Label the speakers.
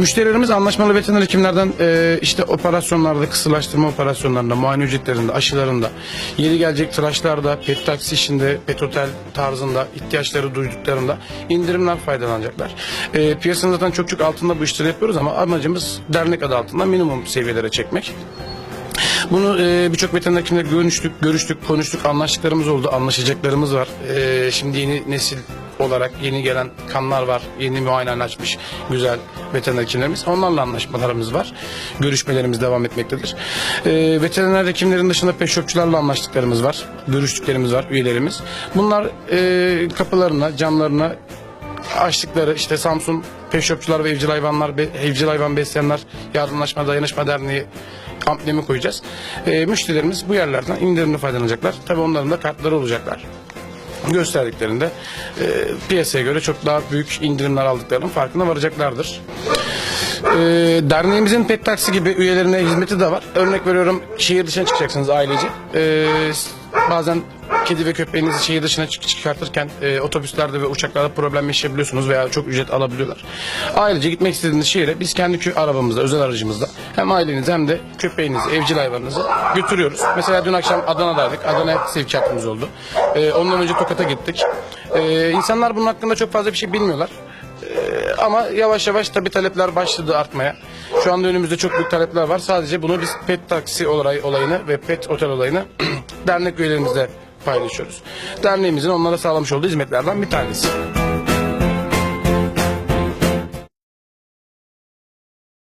Speaker 1: Müşterilerimiz anlaşmalı veteriner hekimlerden e, işte operasyonlarda, kısırlaştırma operasyonlarında, muayene ücretlerinde, aşılarında, yeri gelecek tıraşlarda, pet taksi işinde, pet otel tarzında ihtiyaçları duyduklarında indirimler faydalanacaklar. E, piyasanın zaten çok çok altında bu işleri yapıyoruz ama amacımız dernek adı altında minimum seviyelere çekmek. Bunu e, birçok veteriner hekimle görüştük, görüştük, konuştuk, anlaştıklarımız oldu, anlaşacaklarımız var. E, şimdi yeni nesil olarak yeni gelen kanlar var, yeni muayene açmış güzel veteriner hekimlerimiz. Onlarla anlaşmalarımız var. Görüşmelerimiz devam etmektedir. E, veteriner hekimlerin dışında pet shopçularla anlaştıklarımız var, görüştüklerimiz var, üyelerimiz. Bunlar e, kapılarına, camlarına açtıkları işte Samsun Pet ve Evcil Hayvanlar Be- Evcil Hayvan Besleyenler Yardımlaşma Dayanışma Derneği amblemi koyacağız. Ee, müşterilerimiz bu yerlerden indirimli faydalanacaklar. Tabii onların da kartları olacaklar. Gösterdiklerinde e, piyasaya göre çok daha büyük indirimler aldıklarının farkına varacaklardır. Ee, derneğimizin pet taksi gibi üyelerine hizmeti de var. Örnek veriyorum şehir dışına çıkacaksınız ailece. Ee, bazen kedi ve köpeğinizi şehir dışına çık- çıkartırken e, otobüslerde ve uçaklarda problem yaşayabiliyorsunuz veya çok ücret alabiliyorlar. Ailece gitmek istediğiniz şehre biz kendi arabamızda, özel aracımızda hem ailenizi hem de köpeğinizi, evcil hayvanınızı götürüyoruz. Mesela dün akşam Adana'daydık. Adana sevkiyatımız oldu. Ee, ondan önce Tokat'a gittik. Ee, insanlar bunun hakkında çok fazla bir şey bilmiyorlar. Ee, ama yavaş yavaş tabii talepler başladı artmaya. Şu anda önümüzde çok büyük talepler var. Sadece bunu biz pet taksi olay, olayını ve pet otel olayını dernek üyelerimizle paylaşıyoruz. Derneğimizin onlara sağlamış olduğu hizmetlerden bir tanesi.